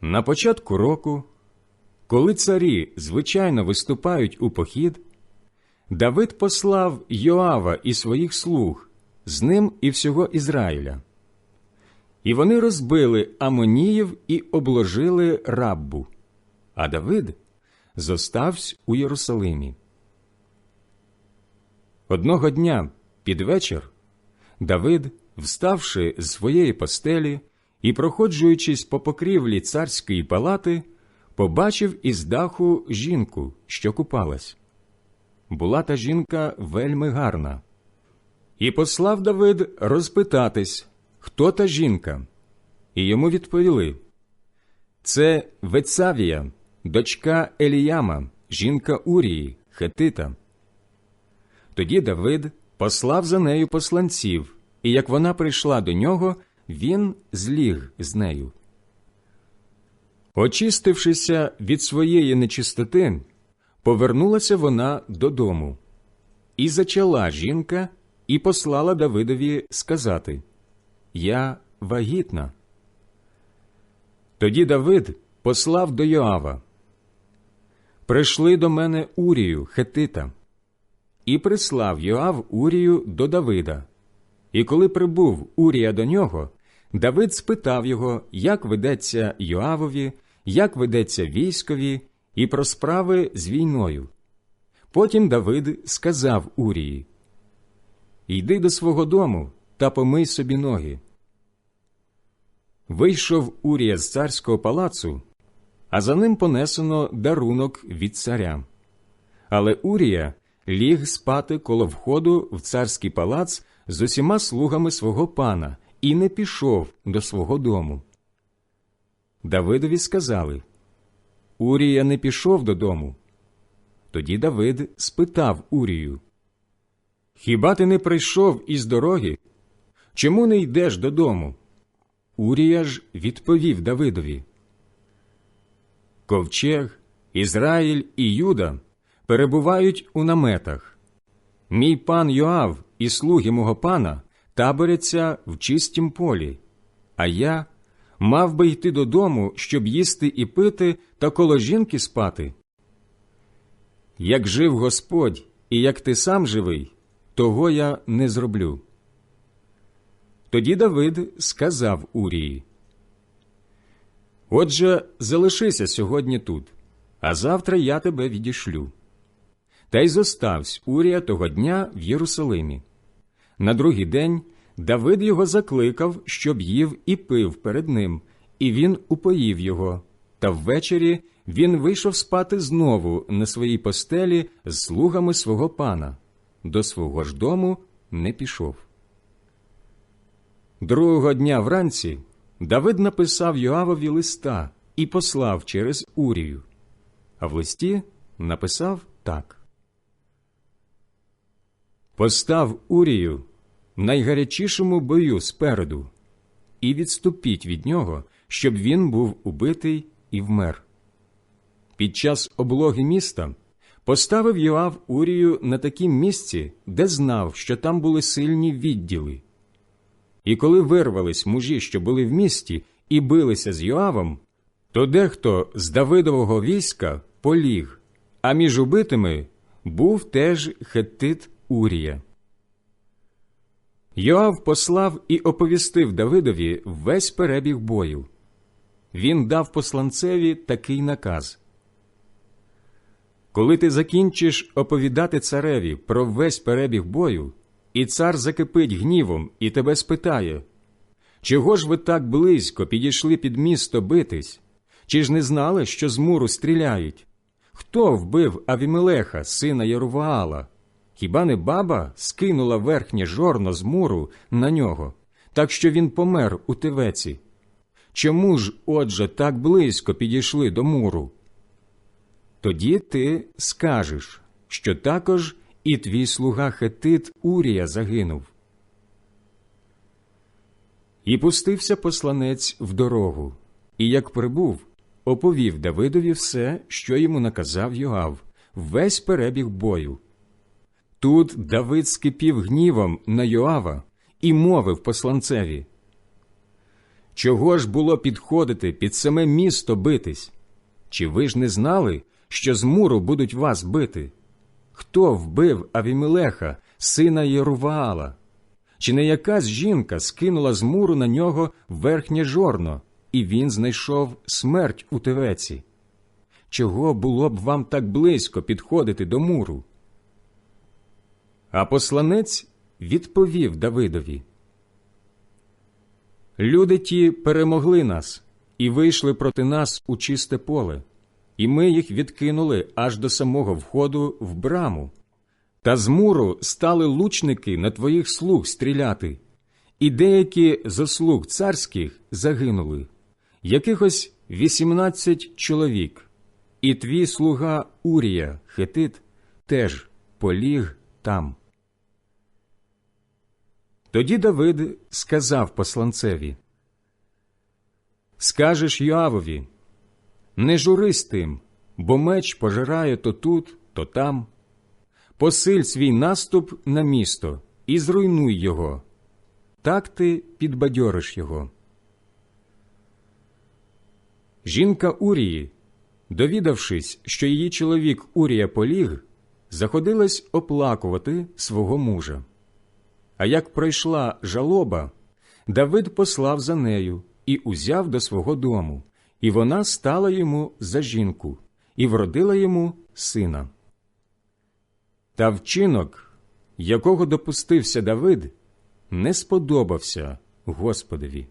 На початку року, коли царі звичайно виступають у похід, Давид послав Йоава і своїх слуг, з ним і всього Ізраїля. І вони розбили Амоніїв і обложили раббу, а Давид зостався у Єрусалимі. Одного дня під вечір Давид, вставши з своєї постелі і, проходжуючись по покрівлі царської палати, побачив із даху жінку, що купалась. Була та жінка вельми гарна. І послав Давид розпитатись, хто та жінка, і йому відповіли це Вецавія, дочка Еліяма, жінка Урії, Хетита. Тоді Давид послав за нею посланців, і як вона прийшла до нього, він зліг з нею. Очистившися від своєї нечистоти, повернулася вона додому, і зачала жінка, і послала Давидові сказати Я вагітна. Тоді Давид послав до Йоава. Прийшли до мене Урію, Хетита. І прислав Йоав Урію до Давида. І коли прибув Урія до нього, Давид спитав його, як ведеться Йоавові, як ведеться військові, і про справи з війною. Потім Давид сказав Урії Йди до свого дому та помий собі ноги. Вийшов Урія з царського палацу, а за ним понесено дарунок від царя. Але Урія ліг спати коло входу в царський палац з усіма слугами свого пана і не пішов до свого дому. Давидові сказали Урія не пішов додому. Тоді Давид спитав Урію Хіба ти не прийшов із дороги? Чому не йдеш додому? Урія ж відповів Давидові Ковчег, Ізраїль і Юда перебувають у наметах. Мій пан Йоав і слуги мого пана таборяться в чистім полі, а я мав би йти додому, щоб їсти і пити та коло жінки спати. Як жив Господь, і як ти сам живий, того я не зроблю. Тоді Давид сказав Урії Отже, залишися сьогодні тут, а завтра я тебе відішлю. Та й зоставсь Урія того дня в Єрусалимі. На другий день Давид його закликав, щоб їв і пив перед ним, і він упоїв його. Та ввечері він вийшов спати знову на своїй постелі з слугами свого пана. До свого ж дому не пішов. Другого дня вранці Давид написав Йоавові листа і послав через Урію. А в листі написав так: Постав Урію найгарячішому бою спереду, і відступіть від нього, щоб він був убитий і вмер. Під час облоги міста поставив Йоав Урію на такім місці, де знав, що там були сильні відділи. І коли вирвались мужі, що були в місті, і билися з Йоавом, то дехто з Давидового війська поліг, а між убитими був теж хеттит Урія. Йоав послав і оповістив Давидові весь перебіг бою. Він дав посланцеві такий наказ Коли ти закінчиш оповідати цареві про весь перебіг бою, і цар закипить гнівом і тебе спитає Чого ж ви так близько підійшли під місто битись? Чи ж не знали, що з муру стріляють? Хто вбив Авімелеха, сина Єруваала? Хіба не баба скинула верхнє жорно з муру на нього, так що він помер у тевеці? Чому ж, отже, так близько підійшли до муру? Тоді ти скажеш, що також і твій слуга Хетит Урія загинув. І пустився посланець в дорогу, і як прибув, оповів Давидові все, що йому наказав Йоав, весь перебіг бою. Тут Давид скипів гнівом на Йоава і мовив посланцеві Чого ж було підходити під саме місто битись? Чи ви ж не знали, що з муру будуть вас бити? Хто вбив Авімелеха, сина Єруваала? Чи не якась жінка скинула з муру на нього верхнє жорно, і він знайшов смерть у тевеці? Чого було б вам так близько підходити до муру? А посланець відповів Давидові. Люди ті перемогли нас і вийшли проти нас у чисте поле, і ми їх відкинули аж до самого входу в браму. Та з муру стали лучники на твоїх слуг стріляти, і деякі зо слуг царських загинули, якихось вісімнадцять чоловік, і твій слуга Урія, Хетит, теж поліг там. Тоді Давид сказав посланцеві Скажеш Йоавові, не журись тим, бо меч пожирає то тут, то там. Посиль свій наступ на місто і зруйнуй його. Так ти підбадьориш його. Жінка Урії, довідавшись, що її чоловік Урія поліг, заходилась оплакувати свого мужа. А як пройшла жалоба, Давид послав за нею і узяв до свого дому, і вона стала йому за жінку і вродила йому сина. Та вчинок, якого допустився Давид, не сподобався Господові.